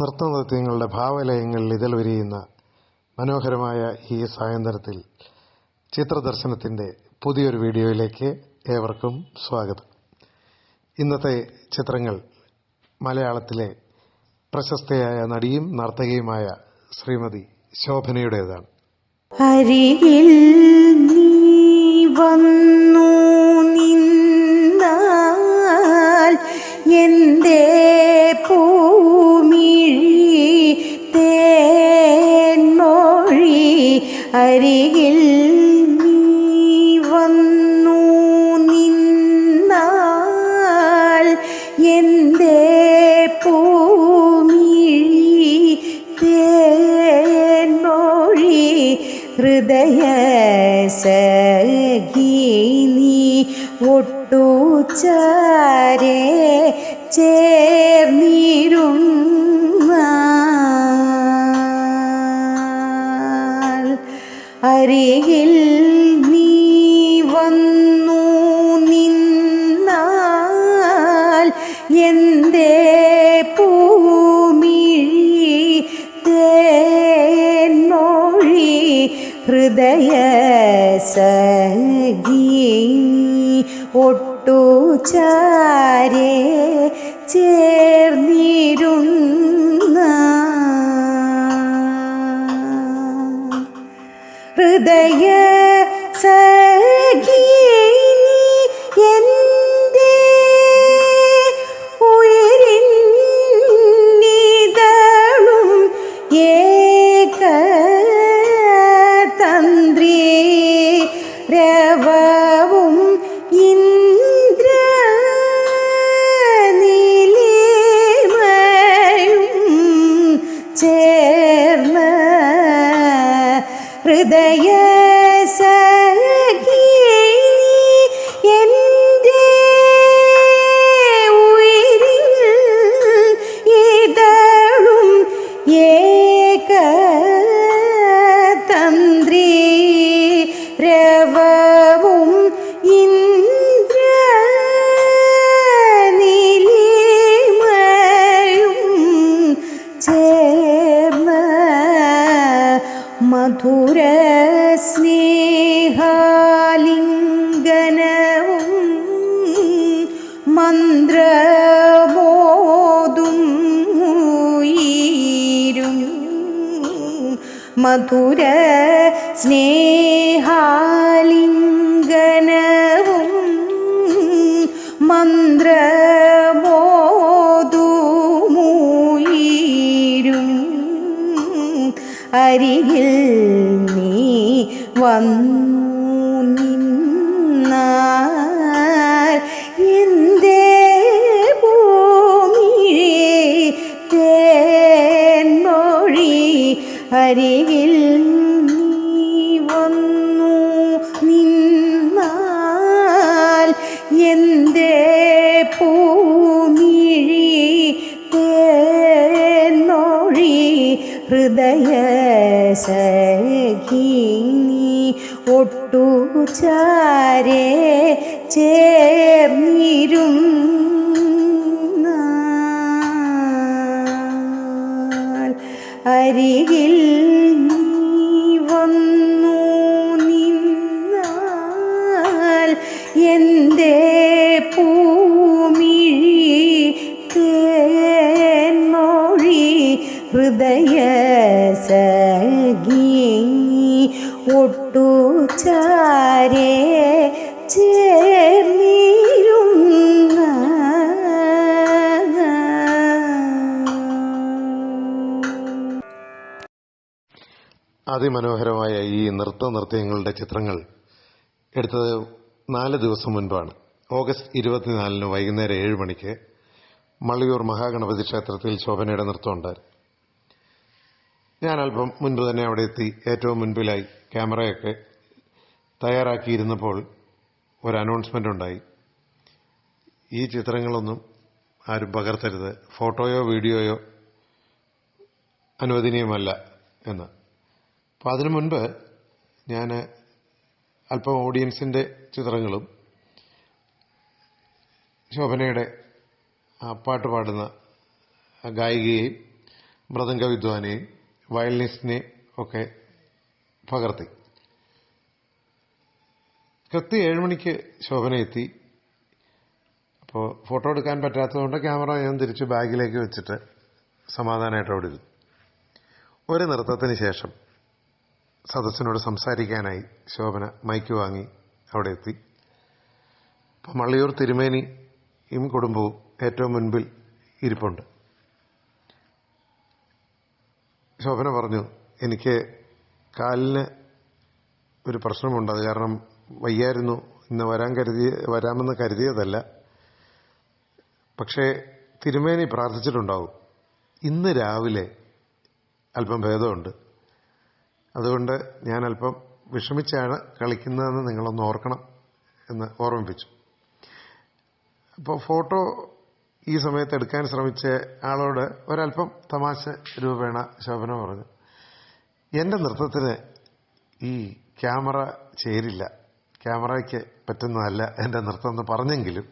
നൃത്തനൃത്യങ്ങളുടെ ഭാവലയങ്ങളിൽ ഇതൾ വിരിയുന്ന മനോഹരമായ ഈ സായന്തനത്തിൽ ചിത്രദർശനത്തിന്റെ പുതിയൊരു വീഡിയോയിലേക്ക് ഏവർക്കും സ്വാഗതം. ഇന്നത്തെ ചിത്രങ്ങൾ മലയാളത്തിലെ പ്രശസ്തയായ നടിയും നർത്തകിയുമായ ശ്രീമതി ശോഭനയുടേതാണ്. അരികിൽ നീ വന്നു സഖീനി ഒട്ടു ചാരേ ചേർന്നിരുന്നാൽ അരികിൽ നീ വന്നു നിന്നാൽ എന്തേ ഹൃദയ സഖീനി ഒട്ടു ചാരേ ചേർന്നിരുന്ന ഹൃദയ Yeah. മധുര സ്നേഹാലിംഗനവും മന്ത്ര അരികിൽ നീ വന്നു ചാരേ ചേർന്നിരും അരികിൽ സഖീനി ഒട്ടു ചാരേ ചേർന്നിരുന്ന അതിമനോഹരമായ ഈ നൃത്ത നൃത്യങ്ങളുടെ ചിത്രങ്ങൾ എടുത്തത് നാല് ദിവസം മുൻപാണ്. ഓഗസ്റ്റ് ഇരുപത്തിനാലിന് വൈകുന്നേരം ഏഴ് മണിക്ക് മള്ളിയൂർ മഹാഗണപതി ക്ഷേത്രത്തിൽ ശോഭനയുടെ നൃത്തം ഉണ്ടായിരുന്നു. ഞാൻ അല്പം മുൻപ് തന്നെ അവിടെ എത്തി. ഏറ്റവും മുൻപിലായി ക്യാമറയൊക്കെ തയ്യാറാക്കിയിരുന്നപ്പോൾ ഒരു അനൗൺസ്മെന്റ് ഉണ്ടായി. ഈ ചിത്രങ്ങളൊന്നും ആരും പകർത്തരുത്. ഫോട്ടോയോ വീഡിയോയോ അനുവദനീയമല്ല എന്ന്. അപ്പോൾ അതിനു മുൻപ് ഞാൻ അല്പം ഓഡിയൻസിന്റെ ചിത്രങ്ങളും ശോഭനയുടെ പാട്ട് പാടുന്ന ഗായികയെയും മൃദംഗ വിദ്വാനെയും വയലിനിസ്റ്റിനെയും ഒക്കെ പകർത്തി. കൃത്യ ഏഴുമണിക്ക് ശോഭന എത്തി. അപ്പോൾ ഫോട്ടോ എടുക്കാൻ പറ്റാത്തതുകൊണ്ട് ക്യാമറ ഞാൻ തിരിച്ച് ബാഗിലേക്ക് വെച്ചിട്ട് സമാധാനമായിട്ട് അവിടെ ഇരുന്നു. ഒരു നൃത്തത്തിന് ശേഷം സദസ്സിനോട് സംസാരിക്കാനായി ശോഭന മൈക്ക് വാങ്ങി അവിടെ എത്തി. അപ്പം മള്ളിയൂർ തിരുമേനിയും കുടുംബവും ഏറ്റവും മുൻപിൽ ഇരിപ്പുണ്ട്. ശോഭന പറഞ്ഞു എനിക്ക് കാലിന് ഒരു പ്രശ്നമുണ്ട്. അത് കാരണം വയ്യായിരുന്നു. ഇന്ന് വരാൻ കരുതി വരാമെന്ന് കരുതിയതല്ല. പക്ഷേ തിരുമേനി പ്രാർത്ഥിച്ചിട്ടുണ്ടാവും. ഇന്ന് രാവിലെ അല്പം ഭേദമുണ്ട്. അതുകൊണ്ട് ഞാൻ അല്പം വിഷമിച്ചാണ് കളിക്കുന്നതെന്ന് നിങ്ങളൊന്ന് ഓർക്കണം എന്ന് ഓർമ്മിപ്പിച്ചു. അപ്പോൾ ഫോട്ടോ ഈ സമയത്ത് എടുക്കാൻ ശ്രമിച്ച ആളോട് ഒരല്പം തമാശ രൂപേണ ശോഭന പറഞ്ഞു. എന്റെ നൃത്തത്തിന് ഈ ക്യാമറ ചേരില്ല. ക്യാമറയ്ക്ക് പറ്റുന്നതല്ല എന്റെ നൃത്തം എന്ന് പറഞ്ഞെങ്കിലും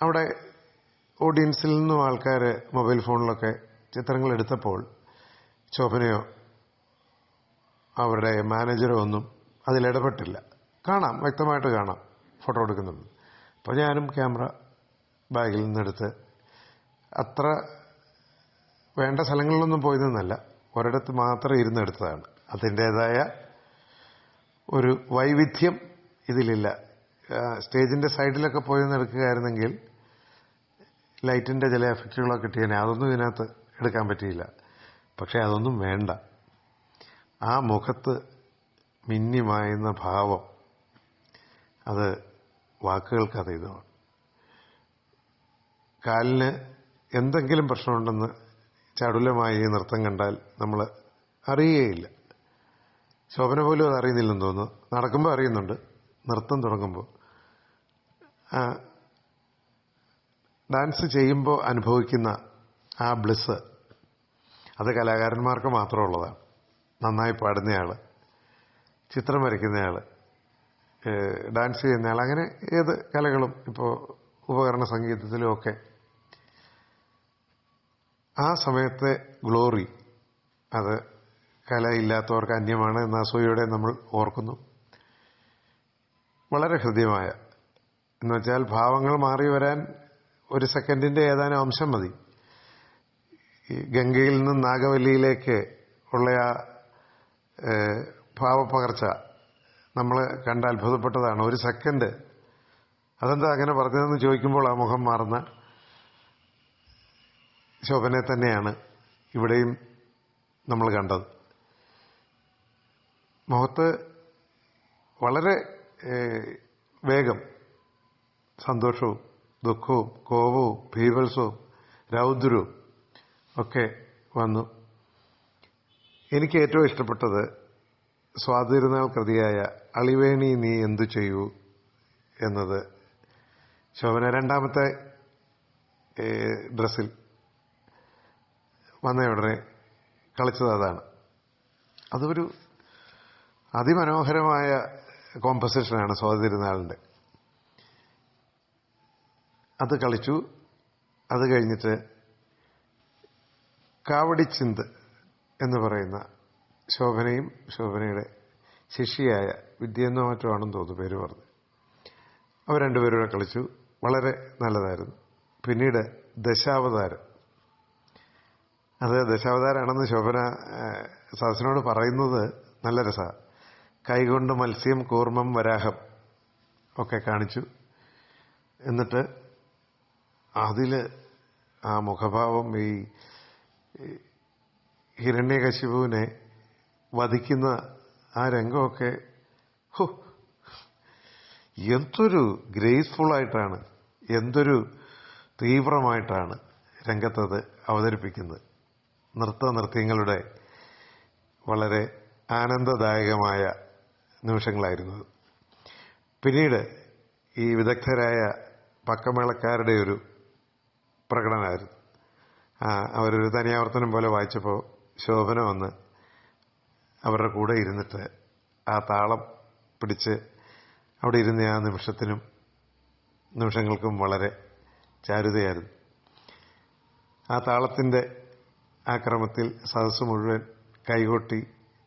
അവിടെ ഓഡിയൻസിൽ നിന്നും ആൾക്കാർ മൊബൈൽ ഫോണിലൊക്കെ ചിത്രങ്ങൾ എടുത്തപ്പോൾ ശോഭനയോ അവരുടെ മാനേജറോ ഒന്നും അതിലിടപെട്ടില്ല കാണാം വ്യക്തമായിട്ട് കാണാം ഫോട്ടോ എടുക്കുന്നുണ്ട്. അപ്പോൾ ഞാനും ക്യാമറ ബാഗിൽ നിന്നെടുത്ത് അത്ര വേണ്ട സ്ഥലങ്ങളിലൊന്നും പോയി നിന്നല്ല ഒരിടത്ത് മാത്രം ഇരുന്നെടുത്തതാണ് അതിന്റേതായ ഒരു വൈവിധ്യം ഇതിലില്ല. സ്റ്റേജിന്റെ സൈഡിലൊക്കെ പോയി നിന്നെടുക്കുകയായിരുന്നെങ്കിൽ ലൈറ്റിന്റെ ചില എഫക്റ്റുകളൊക്കെ കിട്ടിയേനെ. അതൊന്നും ഇതിനകത്ത് എടുക്കാൻ പറ്റിയില്ല. പക്ഷേ അതൊന്നും വേണ്ട. ആ മുഖത്ത് മിന്നിമായുന്ന ഭാവം അത് വാക്കുകൾക്ക് അതീതമാണ് കാലിന് എന്തെങ്കിലും പ്രശ്നമുണ്ടെന്ന് ചടുലമായി ഈ നൃത്തം കണ്ടാൽ നമ്മൾ അറിയുകയില്ല ശോഭന പോലും അത് അറിയുന്നില്ലെന്ന് തോന്നുന്നു. നടക്കുമ്പോൾ അറിയുന്നുണ്ട്. നൃത്തം തുടങ്ങുമ്പോൾ ഡാൻസ് ചെയ്യുമ്പോൾ അനുഭവിക്കുന്ന ആ ബ്ലിസ് അത് കലാകാരന്മാർക്ക് മാത്രമുള്ളതാണ് നന്നായി പാടുന്നയാൾ ചിത്രം വരയ്ക്കുന്നയാൾ ഡാൻസ് ചെയ്യുന്നയാൾ അങ്ങനെ ഏത് കലകളും ഇപ്പോൾ ഉപകരണ സംഗീതത്തിലും ഒക്കെ ആ സമയത്തെ ഗ്ലോറി അത് കലയില്ലാത്തവർക്ക് അന്യമാണ് എന്ന അസൂയയോടെ നമ്മൾ ഓർക്കുന്നു. വളരെ ഹൃദ്യമായ. എന്നുവെച്ചാൽ ഭാവങ്ങൾ മാറി വരാൻ ഒരു സെക്കൻഡിന്റെ ഏതാനും അംശം മതി. ഗംഗയിൽ നിന്ന് നാഗവല്ലിയിലേക്ക് ഉള്ള ആ ഭാവപ്പകർച്ച നമ്മൾ കണ്ട് അത്ഭുതപ്പെട്ടതാണ്. ഒരു സെക്കൻഡ്. അതെന്താ അങ്ങനെ പറഞ്ഞതെന്ന് ചോദിക്കുമ്പോൾ ആ മുഖം മാറുന്ന ശോഭനെ തന്നെയാണ് ഇവിടെയും നമ്മൾ കണ്ടത്. മുഖത്ത് വളരെ വേഗം സന്തോഷവും ദുഃഖവും കോപവും ഭീവത്സവും രൗദ്രവും ഒക്കെ വന്നു. എനിക്ക് ഏറ്റവും ഇഷ്ടപ്പെട്ടത് സ്വാതിരുന്നാൾ കൃതിയായ അളിവേണി നീ എന്തു ചെയ്യൂ എന്നത് ശോഭന രണ്ടാമത്തെ ഡ്രസ്സിൽ വന്ന ഉടനെ കളിച്ചത് അതാണ്. അതൊരു അതിമനോഹരമായ കോമ്പസിഷനാണ് സ്വാതിരുന്നാളിന്റെ അത് കളിച്ചു. അത് കഴിഞ്ഞിട്ട് കാവടിച്ചിന്ത് എന്ന് പറയുന്ന ശോഭനയും ശോഭനയുടെ ശിഷ്യയായ വിദ്യയെന്നോ മറ്റോ ആണെന്ന് തോന്നുന്നു പേര് പറഞ്ഞു. അവർ രണ്ടുപേരും കളിച്ചു. വളരെ നല്ലതായിരുന്നു. പിന്നീട് ദശാവതാരം. അത് ദശാവതാരാണെന്ന് ശോഭന സദസ്സിനോട് പറയുന്നത് നല്ല രസമാണ് കൈകൊണ്ട് മത്സ്യം കൂർമ്മം വരാഹം ഒക്കെ കാണിച്ചു. എന്നിട്ട് അതിൽ ആ മുഖഭാവം ഈ ഹിരണ്യകശിപുവിനെ വധിക്കുന്ന ആ രംഗമൊക്കെ എന്തൊരു ഗ്രേസ്ഫുള്ളായിട്ടാണ് എന്തൊരു തീവ്രമായിട്ടാണ് രംഗത്തത് അവതരിപ്പിക്കുന്നത്. നൃത്ത നൃത്യങ്ങളുടെ വളരെ ആനന്ദദായകമായ നിമിഷങ്ങളായിരുന്നു. പിന്നീട് ഈ വിദഗ്ധരായ പക്കമേളക്കാരുടെ ഒരു പ്രകടനമായിരുന്നു അവരൊരു തനിയാവർത്തനം പോലെ വായിച്ചപ്പോൾ ശോഭന വന്ന് അവരുടെ കൂടെ ഇരുന്നിട്ട് ആ താളം പിടിച്ച് അവിടെ ഇരുന്ന ആ നിമിഷത്തിനും നിമിഷങ്ങൾക്കും വളരെ ചാരുതയായിരുന്നു ആ താളത്തിന്റെ ആ ക്രമത്തിൽ സദസ്സ് മുഴുവൻ കൈകൊട്ടി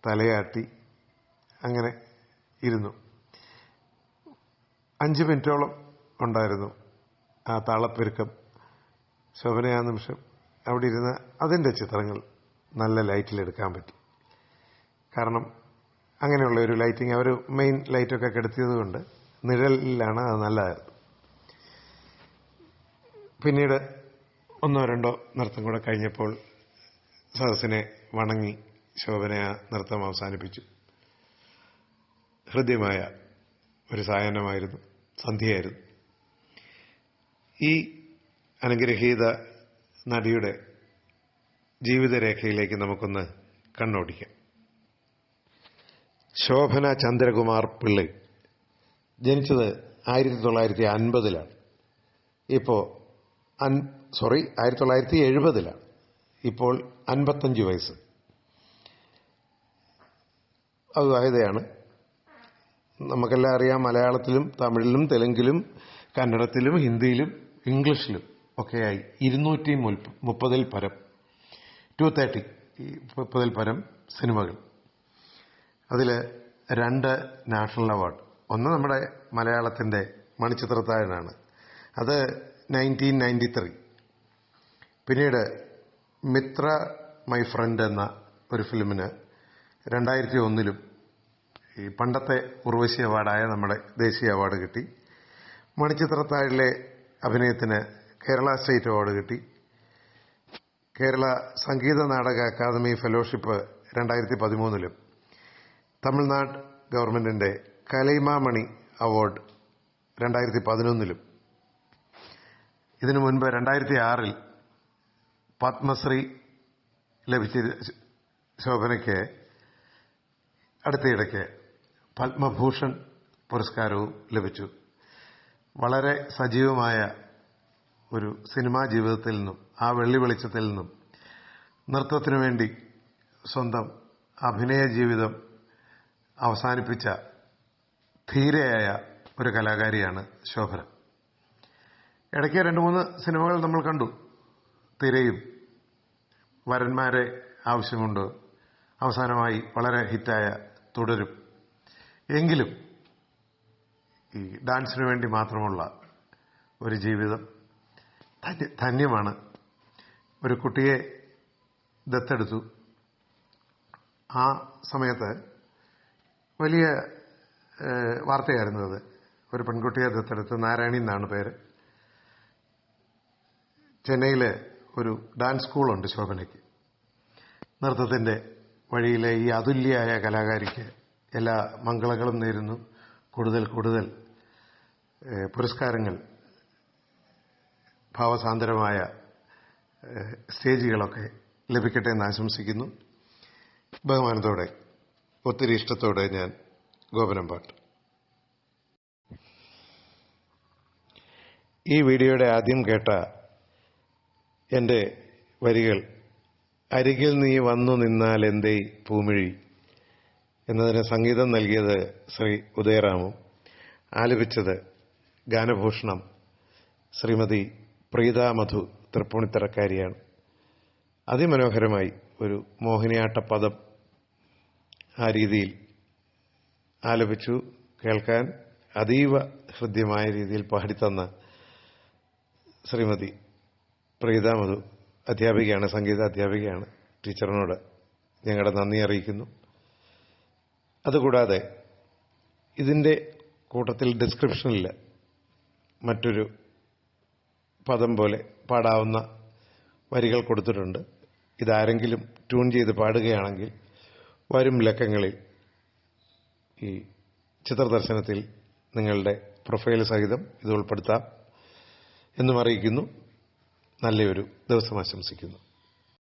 തലയാട്ടി അങ്ങനെ ഇരുന്നു. അഞ്ച് മിനിറ്റോളം ഉണ്ടായിരുന്നു ആ താളപ്പെരുക്കം. ശോഭന ആ നിമിഷം അവിടെ ഇരുന്ന അതിന്റെ ചിത്രങ്ങൾ നല്ല ലൈറ്റിലെടുക്കാൻ പറ്റി. കാരണം അങ്ങനെയുള്ള ഒരു ലൈറ്റിംഗ് അവർ മെയിൻ ലൈറ്റൊക്കെ കെടുത്തിയത് കൊണ്ട് നിഴലിലാണ് അത് നല്ലതായിരുന്നു പിന്നീട് ഒന്നോ രണ്ടോ നൃത്തം കൂടെ കഴിഞ്ഞപ്പോൾ സദസ്സിനെ വണങ്ങി ശോഭനയാ നൃത്തം അവസാനിപ്പിച്ചു. ഹൃദ്യമായ ഒരു സായാഹ്നമായിരുന്നു സന്ധ്യയായിരുന്നു. ഈ അനുഗ്രഹീത നടിയുടെ ജീവിതരേഖയിലേക്ക് നമുക്കൊന്ന് കണ്ണോടിക്കാം. ശോഭന ചന്ദ്രകുമാർ പിള്ളി ജനിച്ചത് ആയിരത്തി തൊള്ളായിരത്തി അൻപതിലാണ് ഇപ്പോൾ സോറി ആയിരത്തി തൊള്ളായിരത്തി എഴുപതിലാണ്. ഇപ്പോൾ അൻപത്തഞ്ച് വയസ്സ്. അവിവാഹിതയാണ് നമുക്കെല്ലാം അറിയാം മലയാളത്തിലും തമിഴിലും തെലുങ്കിലും കന്നഡത്തിലും ഹിന്ദിയിലും ഇംഗ്ലീഷിലും ഒക്കെയായി. ഇരുന്നൂറ്റി മുപ്പതിൽ പരം. ടു തേർട്ടി മുപ്പതിൽ പരം സിനിമകൾ. അതിൽ രണ്ട് നാഷണൽ അവാർഡ്. ഒന്ന് നമ്മുടെ മലയാളത്തിന്റെ മണിച്ചിത്രത്താഴനാണ് അത് നയന്റീൻ നയന്റി ത്രീ പിന്നീട് മിത്ര മൈ ഫ്രണ്ട് എന്ന ഒരു ഫിലിമിന് രണ്ടായിരത്തി ഒന്നിലും ഈ പണ്ടത്തെ ഉർവശി അവാർഡായ നമ്മുടെ ദേശീയ അവാർഡ് കിട്ടി. മണിച്ചിത്രത്താഴിലെ അഭിനയത്തിന് കേരള സ്റ്റേറ്റ് അവാർഡ് കിട്ടി. കേരള സംഗീത നാടക അക്കാദമി ഫെലോഷിപ്പ് രണ്ടായിരത്തി പതിമൂന്നിലും തമിഴ്നാട് ഗവൺമെന്റിന്റെ കലൈമാമണി അവാർഡ് രണ്ടായിരത്തി പതിനൊന്നിലും. ഇതിനു മുൻപ് രണ്ടായിരത്തി ആറിൽ പത്മശ്രീ ലഭിച്ച ശോഭനയ്ക്ക് അടുത്തയിടയ്ക്ക് പത്മഭൂഷൺ പുരസ്കാരവും ലഭിച്ചു. വളരെ സജീവമായ ഒരു സിനിമാ ജീവിതത്തിൽ നിന്നും ആ വെള്ളി വെളിച്ചത്തിൽ നിന്നും നൃത്തത്തിനു വേണ്ടി സ്വന്തം അഭിനയ ജീവിതം അവസാനിപ്പിച്ച ധീരയായ ഒരു കലാകാരിയാണ് ശോഭന. ഇടയ്ക്ക് രണ്ട് മൂന്ന് സിനിമകൾ നമ്മൾ കണ്ടു. തിരയും വരന്മാരെ ആവശ്യമുണ്ട് അവസാനമായി വളരെ ഹിറ്റായ തുടരും. എങ്കിലും ഈ ഡാൻസിന് വേണ്ടി മാത്രമുള്ള ഒരു ജീവിതം ധന്യ- ധന്യമാണ്. ഒരു കുട്ടിയെ ദത്തെടുത്തു. ആ സമയത്ത് വലിയ വാർത്തയായിരുന്നു അത്. ഒരു പെൺകുട്ടിയെ ദത്തെടുത്ത് നാരായണി എന്നാണ് പേര്. ചെന്നൈയിലെ ഒരു ഡാൻസ് സ്കൂളുണ്ട് ശോഭനയ്ക്ക്. നൃത്തത്തിന്റെ വഴിയിലെ ഈ അതുല്യായ കലാകാരിക്ക് എല്ലാ മംഗളങ്ങളും നേരുന്നു. കൂടുതൽ കൂടുതൽ പുരസ്കാരങ്ങൾ ഭാവസാന്തരമായ സ്റ്റേജുകളൊക്കെ ലഭിക്കട്ടെ എന്ന് ആശംസിക്കുന്നു. ബഹുമാനത്തോടെ ഒത്തിരി ഇഷ്ടത്തോടെ ഞാൻ ഗോപനം പാട്ട്. ഈ വീഡിയോയുടെ ആദ്യം കേട്ട എന്റെ വരികൾ അരികിൽ നീ വന്നു നിന്നാൽ എന്തേ പൂമിഴി? എന്നതിന് സംഗീതം നൽകിയത് ശ്രീ ഉദയറാമും. ആലപിച്ചത് ഗാനഭൂഷണം ശ്രീമതി പ്രീത മധു തൃപ്പൂണിത്തറക്കാരിയാണ്. അതിമനോഹരമായി ഒരു മോഹിനിയാട്ട പദം ആ രീതിയിൽ ആലപിച്ചു കേൾക്കാൻ അതീവ ഹൃദ്യമായ രീതിയിൽ പാടിത്തന്ന ശ്രീമതി പ്രീത മധു അധ്യാപികയാണ് സംഗീത അധ്യാപികയാണ് ടീച്ചറിനോട് ഞങ്ങളുടെ നന്ദി അറിയിക്കുന്നു. അതുകൂടാതെ ഇതിന്റെ കൂട്ടത്തിൽ ഡിസ്ക്രിപ്ഷനിൽ മറ്റൊരു പദം പോലെ പാടാവുന്ന വരികൾ കൊടുത്തിട്ടുണ്ട്. ഇതാരെങ്കിലും ട്യൂൺ ചെയ്ത് പാടുകയാണെങ്കിൽ വരും ലക്കങ്ങളിൽ ഈ ചിത്രദർശനത്തിൽ നിങ്ങളുടെ പ്രൊഫൈൽ സഹിതം ഇത് ഉൾപ്പെടുത്താം എന്നും അറിയിക്കുന്നു. നല്ലൊരു ദിവസം ആശംസിക്കുന്നു.